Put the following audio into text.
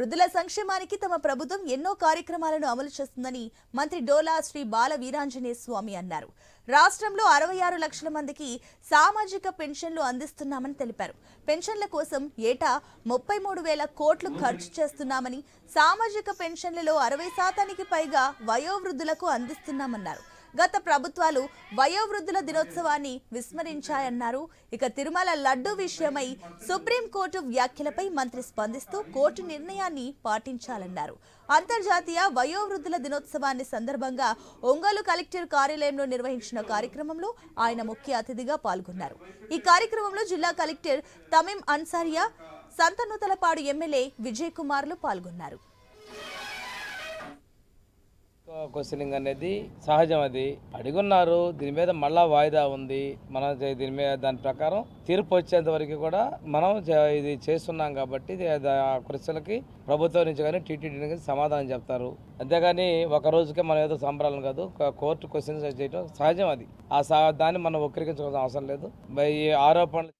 వృద్ధుల సంక్షేమానికి తమ ప్రభుత్వం ఎన్నో కార్యక్రమాలను అమలు చేస్తుందని మంత్రి డోలా శ్రీ బాల వీరాంజనేయ స్వామి అన్నారు. రాష్ట్రంలో అరవై ఆరు లక్షల మందికి సామాజిక పెన్షన్లు అందిస్తున్నామని తెలిపారు. పెన్షన్ల కోసం ఏటా ముప్పై మూడు వేల కోట్లు ఖర్చు చేస్తున్నామని సామాజిక పెన్షన్లలో అరవై శాతానికి పైగా వయోవృద్ధులకు అందిస్తున్నామన్నారు. గత ప్రభుత్వాలు వయోవృద్ధుల దినోత్సవాన్ని విస్మరించాయన్నారు. ఇక తిరుమల లడ్డు విషయమై సుప్రీంకోర్టు వ్యాఖ్యలపై మంత్రి స్పందిస్తూ కోర్టు నిర్ణయాన్ని పాటించాలన్నారు. అంతర్జాతీయ వయోవృద్ధుల దినోత్సవాన్ని సందర్భంగా ఒంగోలు కలెక్టర్ కార్యాలయంలో నిర్వహించిన కార్యక్రమంలో ఆయన ముఖ్య అతిథిగా పాల్గొన్నారు. ఈ కార్యక్రమంలో జిల్లా కలెక్టర్ తమిం అన్సారియా సంతనూతలపాడు ఎమ్మెల్యే విజయ్ కుమార్లు పాల్గొన్నారు. క్వశ్చనింగ్ అనేది సహజం అది. అడిగున్నారు దీని మీద మళ్ళా వాయిదా ఉంది. మనం దీని మీద దాని ప్రకారం తీర్పు వచ్చేంత వరకు కూడా మనం చే- ఇది చేస్తున్నాం కాబట్టి ఇది దా- ఆ క్వశ్చన్లకి ప్రభుత్వం నుంచి కానీ టీటీడీ నుంచి సమాధానం చెప్తారు. అంతేగాని ఒక రోజుకే మనం ఏదో సంబరాలను కాదు కోర్టు క్వశ్చన్స్ చేయడం సహజం అది. ఆ దాన్ని మనం వక్రీకరించుకోవాల్సిన అవసరం లేదు. బై- ఈ ఆరోపణలు